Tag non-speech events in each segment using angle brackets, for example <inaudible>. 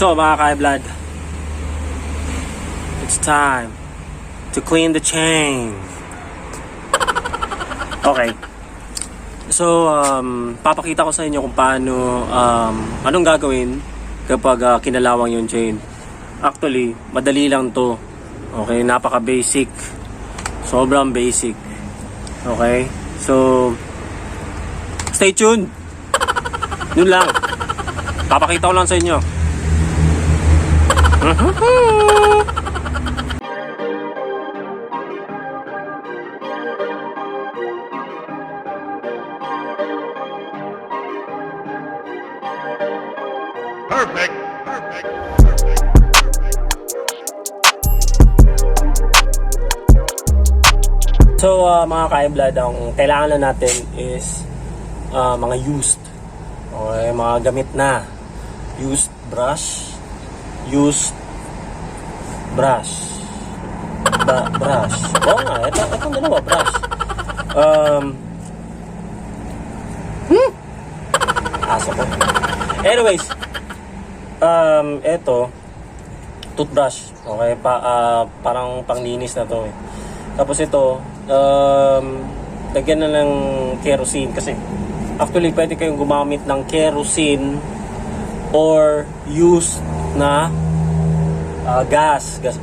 So mga ka-blood, it's time to clean the chain. Okay. So, um, papakita ko sa inyo kung paano, um, anong gagawin kapag ah, kinalawang yung chain. Actually, madali lang to. Okay, napaka-basic. Sobrang basic. Okay? So, stay tuned. Yun lang. Papakita ko lang sa inyo. Perfect. Perfect. So, uh, mga ka-blood, ang kailangan na natin is uh, mga used. Okay, mga gamit na. Used brush. Used brush. Ba brush. Oo nga, ito, itong dalawa, brush. Um, hmm? Aso ko. Anyways, um, ito, toothbrush. Okay, pa, ah, parang panglinis na to eh. Tapos ito, um, lagyan na ng kerosene kasi actually pwede kayong gumamit ng kerosene or use na ah, gas. gas.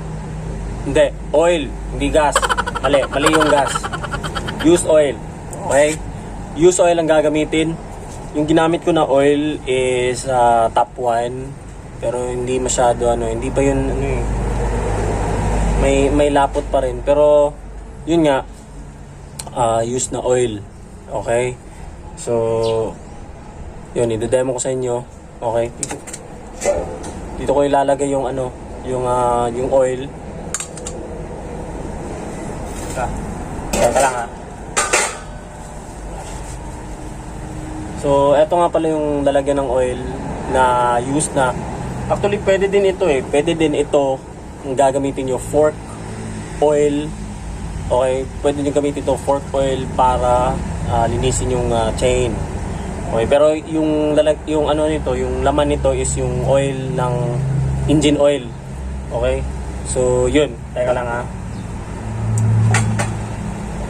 Hindi, oil, hindi gas. Mali, mali yung gas. Used oil. Okay? Used oil ang gagamitin. Yung ginamit ko na oil is ah, top 1 pero hindi masyado ano, hindi pa yun ano eh, may may lapot pa rin pero yun nga ah use na oil okay so yun i-demo ko sa inyo okay dito, ko ilalagay yung ano yung ah, yung oil ha So, eto nga pala yung lalagyan ng oil na used na. Actually, pwede din ito eh. Pwede din ito ang gagamitin nyo fork oil. Okay, pwede nyo gamitin ito fork oil para ah, linisin yung ah, chain. Okay, pero yung lalag yung ano nito, yung laman nito is yung oil ng engine oil. Okay? So, yun. Teka lang ha.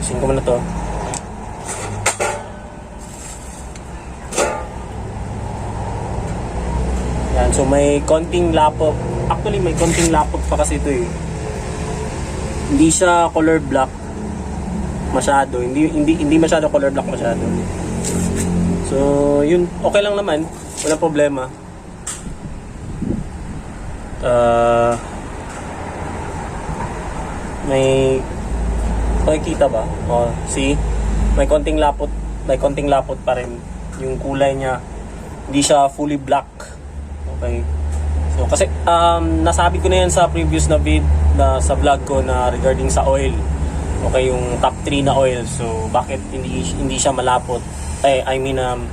Sin ko muna to. Yan, so may konting lapot. Actually, may konting lapot pa kasi ito eh. Hindi siya color black masyado. Hindi hindi hindi masyado color black masyado. So, yun, okay lang naman. Walang problema. Uh, may makikita ba? Oh, see? May konting lapot, may konting lapot pa rin yung kulay niya. Hindi siya fully black. Okay. So kasi um nasabi ko na yan sa previous na vid na sa vlog ko na regarding sa oil. Okay, yung top 3 na oil. So bakit hindi hindi siya malapot? eh, I mean, um,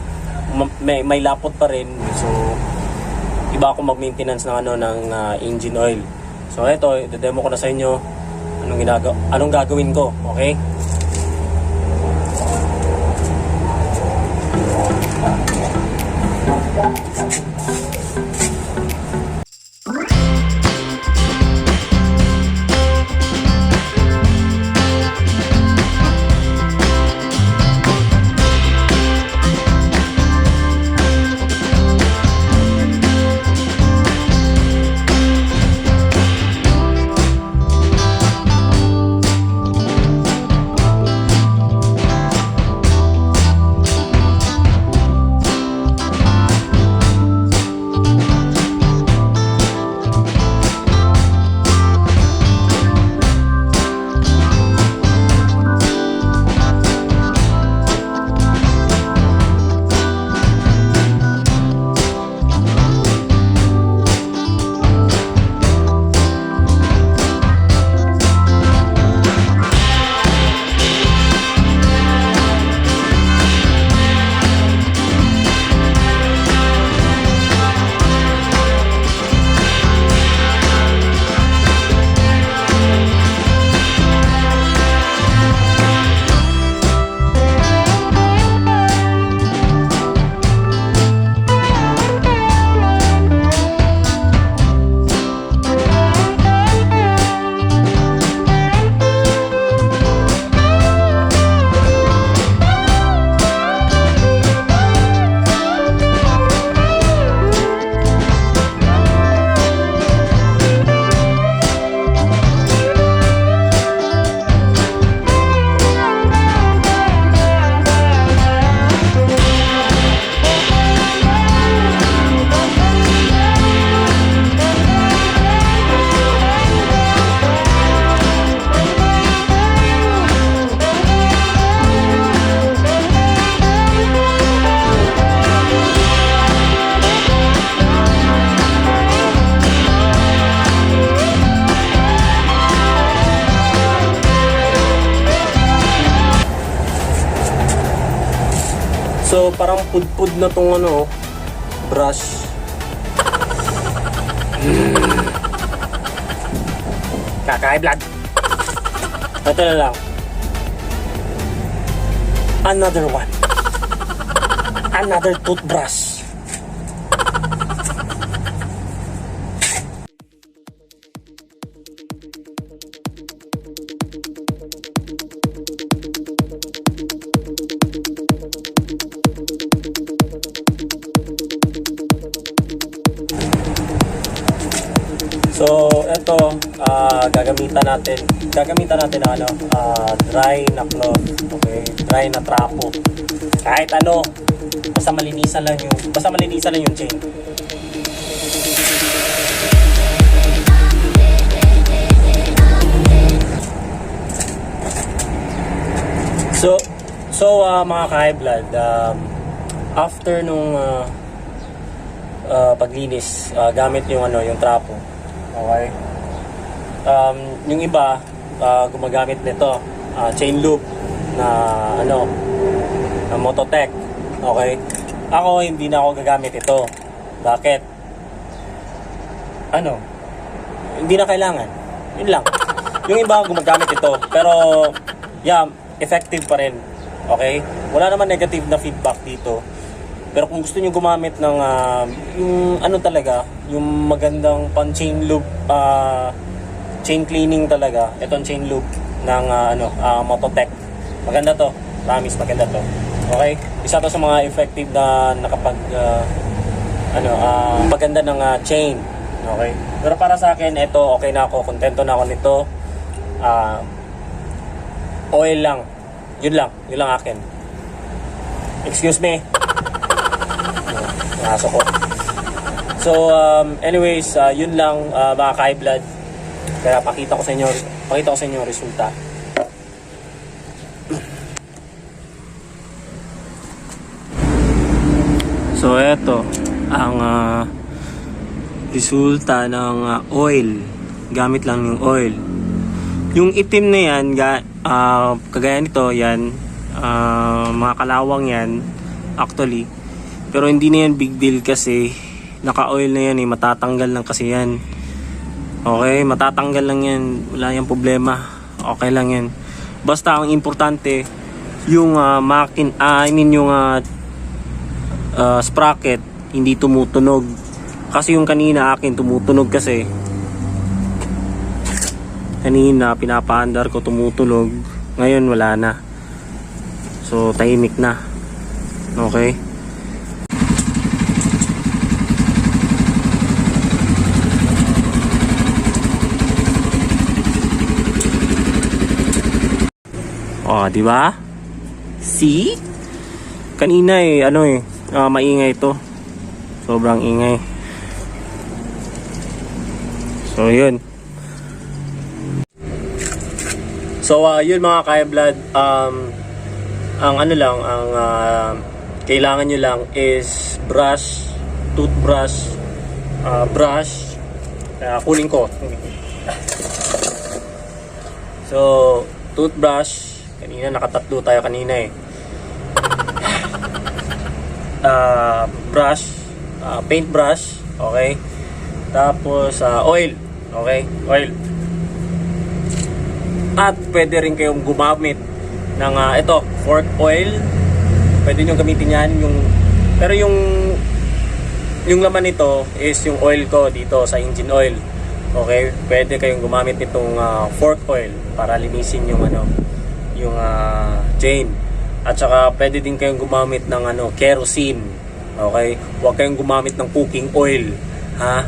may, may lapot pa rin. So, iba ako mag-maintenance ng, ano, ng uh, engine oil. So, eto, i-demo ko na sa inyo anong, ginaga- anong gagawin ko. Okay? So, parang pudpud na tong ano, brush. <laughs> Kakay blood. <laughs> Ito na lang. Another one. Another toothbrush. So, ito, ah, gagamitan natin, gagamitan natin ng ano, ah, dry na cloth, okay? Dry na trapo. Kahit ano, basta malinisan lang yung, basta malinisan lang yung chain. So, so ah, mga ka-high um, after nung ah, ah, paglinis, ah, gamit yung ano, yung trapo. Okay? Um, yung iba, ah, gumagamit nito, ah, chain loop na ano, na Mototech. Okay? Ako hindi na ako gagamit ito. Bakit? Ano? Hindi na kailangan. Yun lang. Yung iba gumagamit ito. Pero, yeah, effective pa rin. Okay? Wala naman negative na feedback dito. Pero kung gusto niyo gumamit ng ah, yung ano talaga, yung magandang pan chain loop ah, chain cleaning talaga. Ito ang chain loop ng ah, ano, ah, Mototech. Maganda to. Promise maganda to. Okay? Isa to sa mga effective na nakapag ah, ano, ah, maganda ng ah, chain. Okay? Pero para sa akin, ito okay na ako, kontento na ako nito. Ah, oil lang. Yun lang, yun lang akin. Excuse me. <laughs> Naso ko. So, um, anyways, uh, yun lang uh, mga ka-high blood. Kaya pakita ko sa inyo, pakita ko sa inyo yung resulta. So, eto ang uh, resulta ng uh, oil. Gamit lang yung oil. Yung itim na yan, ga, ah, kagaya nito, yan, ah, mga kalawang yan, actually. Pero hindi na yan big deal kasi naka-oil na yan eh, matatanggal lang kasi yan. Okay, matatanggal lang yan, wala yung problema. Okay lang yan. Basta ang importante, yung ah, makin, ah, I mean yung ah, ah, sprocket, hindi tumutunog. Kasi yung kanina akin tumutunog kasi kanina pinapaandar ko tumutulog ngayon wala na so tahimik na okay oh di ba? See kanina eh ano eh ah, maingay to. Sobrang ingay. So yun. So uh, yun mga kaya blood, um, ang ano lang, ang uh, kailangan nyo lang is brush, toothbrush, uh, brush, uh, kunin ko. <laughs> So, toothbrush, kanina nakatatlo tayo kanina eh. Uh, <laughs> brush, uh, paintbrush, okay. Tapos uh, oil, okay, oil. At pwede rin kayong gumamit ng ah, ito, fork oil. Pwede nyo gamitin yan. Yung, pero yung yung laman nito is yung oil ko dito sa engine oil. Okay? Pwede kayong gumamit nitong ah, fork oil para linisin yung ano, yung ah, chain. At saka pwede din kayong gumamit ng ano, kerosene. Okay? Huwag kayong gumamit ng cooking oil. Ha?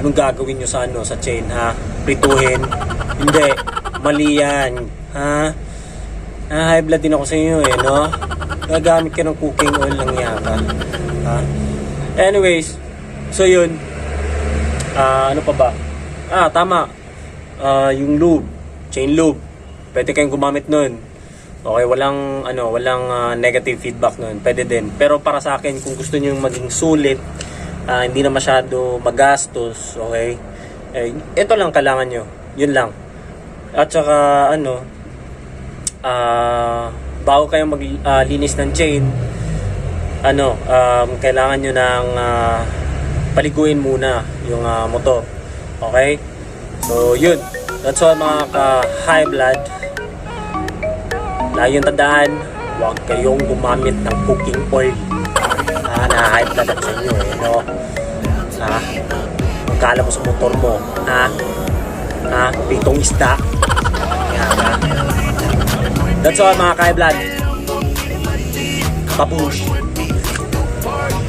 Anong gagawin nyo sa ano, sa chain, ha? Prituhin? Hindi. Mali yan. Ha? Ah, high blood din ako sa inyo eh, no? Gagamit ka ng cooking oil lang yata. Ha? Anyways, so yun. Ah, ano pa ba? Ah, tama. Ah, yung lube, chain lube. Pwede kayong gumamit nun. Okay, walang ano, walang ah, negative feedback nun. Pwede din. Pero para sa akin, kung gusto niyo maging sulit, ah, hindi na masyado magastos, okay? Eh, ito lang kailangan nyo. Yun lang. At saka ano, ah bago kayo maglinis ng chain, ano, um, kailangan nyo ng ah, paliguin muna yung ah, motor. Okay? So, yun. That's all mga ka-high blood. Lagi yung tandaan, huwag kayong gumamit ng cooking oil. Ah, na-high blood ako sa inyo eh, no? Ha? Magkala mo sa motor mo, ha? Ha? Pitong isda. Yan, ha? That's all mga ka-high blood. Babush.